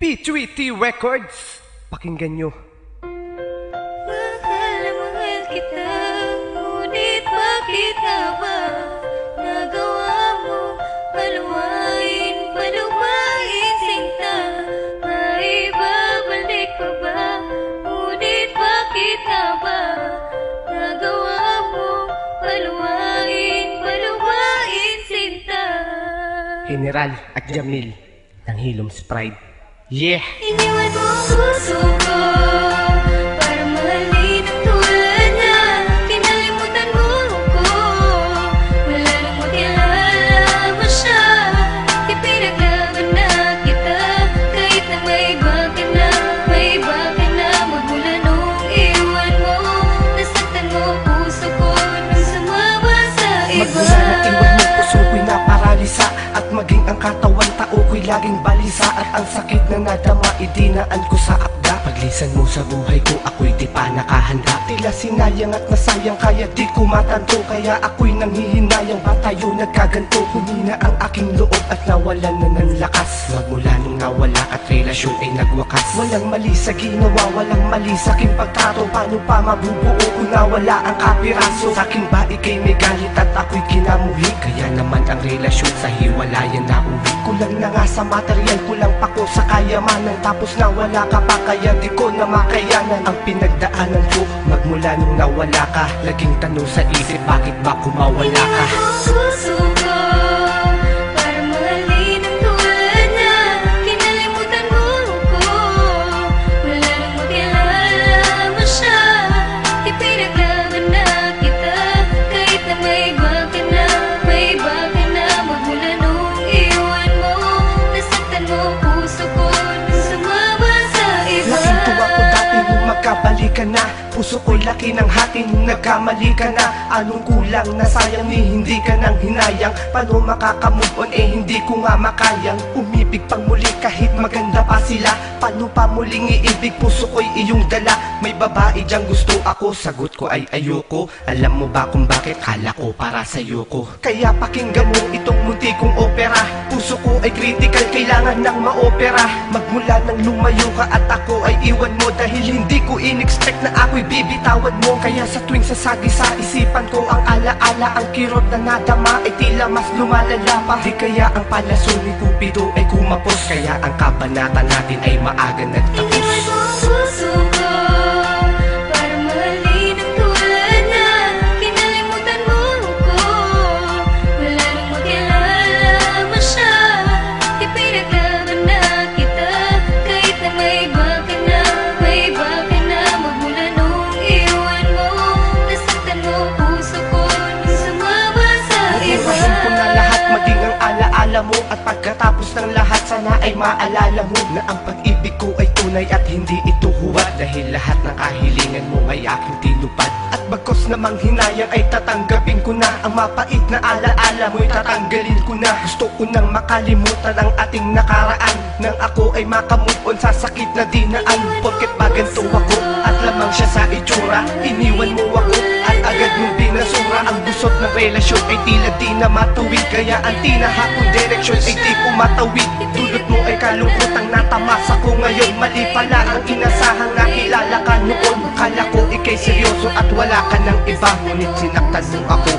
P3T Records. Pakinggan nyo. Mahal na mahal kita Ngunit bakit ba Nagawa mo Paluwain, paluwain sinta Maibabalik pa ba Ngunit bakit ba Nagawa mo Paluwain, paluwain sinta General at Jamil ng Hilom's Pride. Yeah! Iniwan mo ang puso ko Para mahalin ang tulad niya. Kinalimutan mo ko. Wala nang makilala mo siya. Ipinaglaban na kita. Kahit na may iba ka na May iba ka na Magmula nung iwan mo. Nasaktan mo ang puso ko Nung sumama sa iba. Magmula na iwan mo puso ko'y naparalisa At maging ang katawan laging balisa At ang sakit na nadama idinaan ko sa akda. Paglisan mo sa buhay ko ako'y di pa nakahanda. Tila sinayang at nasayang kaya di ko matanto. Kaya ako'y nanghihinayang ba tayo nagkaganto? Humina ang aking loob at nawalan na ng lakas. Magmula nung nawala at relasyon ay nagwakas. Walang mali sa ginawa, walang mali sa aking pagtrato. Paano pa mabubuo kung nawala ang kapiraso? Sa akin ba ikay may galit at ako'y kinamuhi. Kaya naman ang relasyon sa hiwalayan na uwi. Kulang na nga sa material, kulang pa ko sa kayamanan. Tapos nawala ka pa kaya di ko na makayanan. Ang pinagdaanan ko magmula nung nawala ka Laging tanong sa isip bakit ba kumawala ka? Iniwan magkabalikan na. Puso ko'y laki ng hati nung nagkamali ka na. Anong kulang na sayang ni hindi ka nang hinayang. Paano makakamove on eh hindi ko nga makayang. Umibig pang muli kahit maganda pa sila. Paano pa muling iibig? Puso ko'y iyong dala babae diyang gusto ako Sagot ko ay ayoko. Alam mo ba kung bakit? Kala ko para sa'yo ko. Kaya pakinggan mo itong munti kong opera. Puso ko ay critical kailangan ng maopera. Magmula nang lumayo ka at ako ay iwan mo. Dahil hindi ko in-expect na ako'y bibitawan mo. Kaya sa tuwing sasagi sa isipan ko ang alaala Ang kirot na nadama ay tila mas lumalala pa. Di kaya ang palaso ni Cupido ay kumapos. Kaya ang kabanata natin ay maaga nagtapos alaala mo At pagkatapos ng lahat sana ay maalala mo Na ang pag-ibig ko ay tunay at hindi ito huwad. Dahil lahat ng kahilingan mo ay aking tinupad. At bagkos namang hinayang ay tatanggapin ko na Ang mapait na alaala mo'y tatanggalin ko na. Gusto ko nang makalimutan ang ating nakaraan. Nang ako ay makamove on sa sakit na dinaan. Porket ba ganito ako at lamang siya sa itsura Iniwan mo ako agad mong binasura Ang busot ng relasyon ay tila di na matuwid. Kaya ang tinahakong direksyon ay di ko matawid Dulot mo ay kalungkotang natamasa ko ngayon. Mali pala ang inasahang nakilala ka noon. Kala ko ikay seryoso at wala ka ng iba Ngunit sinaktan mo ako